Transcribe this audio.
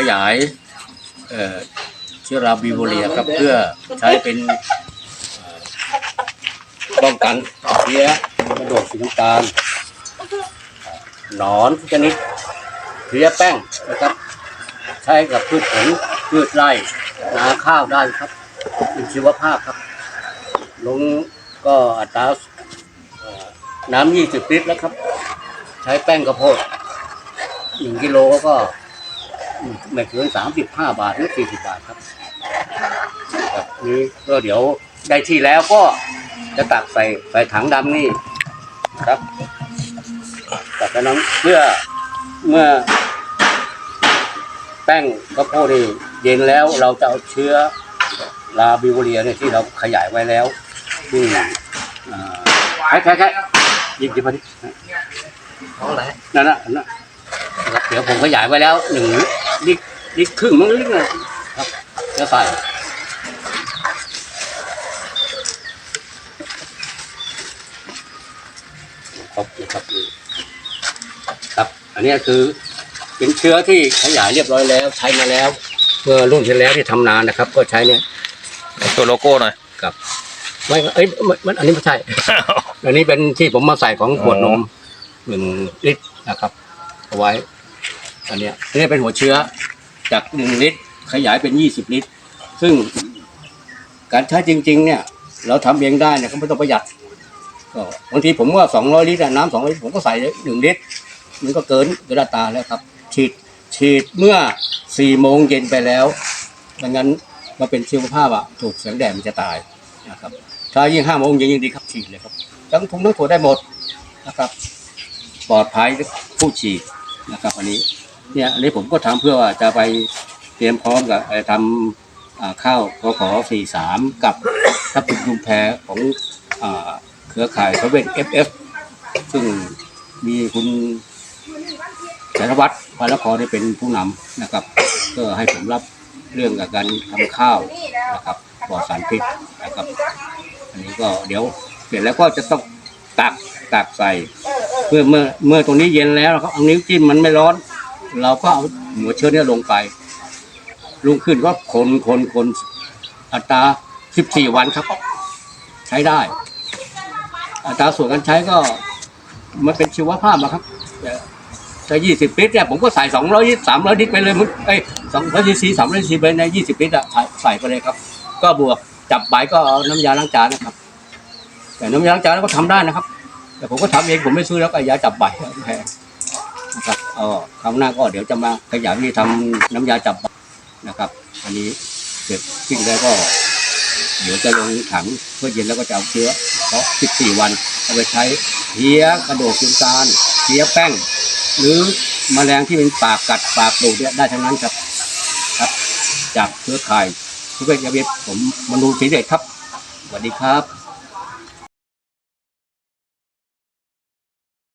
ขยายเชื้อราบิวเรียครับเพื่อใช้เป็นป้องกันเพลี้ยกระโดดสีน้ำตาลหนอนทุกชนิดเพลี้ยแป้งนะครับ ใช้กับพืชผลพืชไร่นาข้าวได้ครับเป็นชีวภาพครับ ลงก็อัตราน้ำยี่สิบลิตรแล้วครับ ใช้แป้งกระโพดหนึ่งกิโลก็ ไม่เกินสามสิบห้าบาทหรือสี่สิบบาทครับแบบนี้ก็เดี๋ยวได้ที่แล้วก็จะตักใส่ใส่ถังดำนี่ครับตักน้ำเพื่อเมื่อ แป้งข้าวโพดนี่เย็นแล้วเราจะเอาเชื้อลาบิวเรียเนี่ยที่เราขยายไว้แล้วที่อ่าแค่แค่แค่ยิบยิบมาดิเอาอะไรนั่นนะนั่นนะเดี๋ยวผมขยายไว้แล้วหนึ่ง ลิตรลิตรครึ่งมั้งลิตรนะครับจะใส่ครบนะครับนี่ครับ อันนี้คือเป็นเชื้อที่ขยายเรียบร้อยแล้ว ใช้มาแล้วเมื่อรุ่นที่แล้วที่ทำนานนะครับ ก็ใช้เนี่ยตัวโลโก้หน่อยกับไม่เอ้ยมันมันอันนี้ไม่ใช่ อันนี้เป็นที่ผมมาใส่ของขวดนมหนึ่งลิตรนะครับเอาไว้ อันเนี้ยอันนี้เป็นหัวเชื้อจากหนึ่งลิตรขยายเป็นยี่สิบลิตร ซึ่งการใช้จริง ๆ เนี่ย เราทำเองได้เนี่ยก็ไม่ต้องประหยัดก็บางทีผมว่าสองร้อยลิตรน้ำสองร้อยลิตรผมก็ใส่หนึ่งลิตรมันก็เกินเวลาตาแล้วครับ ฉีดฉีดเมื่อสี่โมงเย็นไปแล้วดังนั้นมาเป็นชีวภาพอะถูกแสงแดดมันจะตายนะครับถ้ายิ่งห้าโมงเย็นยิ่งดีครับฉีดเลยครับทั้งทุงทั้งถั่วได้หมดนะครับ ปลอดภัยผู้ฉีดนะครับอันนี้ เนี่ยอันนี้ผมก็ทำเพื่อว่าจะไปเตรียมพร้อมกับทำข้าวกขอสี่สามกับทับทิมชุมแพของอเครือข่ายพระเวทเอฟเอฟซึ่งมีคุณสารวัตรพานครได้เป็นผู้นำนะครับ ก็ให้ผมรับเรื่องกับการทำข้าวนะครับปลอดสารพิษนะครับ อันนี้ก็เดี๋ยวเสร็จแล้วก็จะต้องตักตักใส่เมื่อเมื่อเมื่อตรงนี้เย็นแล้วเราก็เอานิ้วจิ้มมันไม่ร้อน เราก็เอาหัวเชื้อเนี่ยลงไปลุงขึ้นก็คนคนคนอัตราสิบสี่วันครับ ใช้ได้ อัตราส่วนการใช้ก็ มันเป็นชีวภาพอะครับถ้ายี่สิบลิตรเนี่ยผมก็ใส่สองร้อยสามร้อยลิตรไปเลยมึงเอ้ยสองร้อยซีสามร้อยซีไปในยี่สิบลิตรอะใส่ไปเลยครับ ก็บวกจับใบก็เอาน้ำยาล้างจานนะครับ แต่น้ำยาล้างจานก็ทำได้นะครับ แต่ผมก็ทำเองผมไม่ซื้อแล้วก็ยาจับใบแพง นะครับเออครั้งหน้าก็เดี๋ยวจะมาขยายวิธีทำน้ำยาจับนะครับ อันนี้เสร็จสิ้นแล้วก็ เดี๋ยวจะลงถังเพื่อเย็นแล้วก็จะเอาเชื้อเพราะ 14 วันเอาไปใช้เพี้ยกระโดดน้ำตาลเพี้ยแป้ง หรือแมลงที่เป็นปากกัดปากดูดเนี่ยได้ทั้งนั้นครับครับ จากเครือข่ายทุกเวชยาเวทผมมนูศรีเดชครับสวัสดีครับ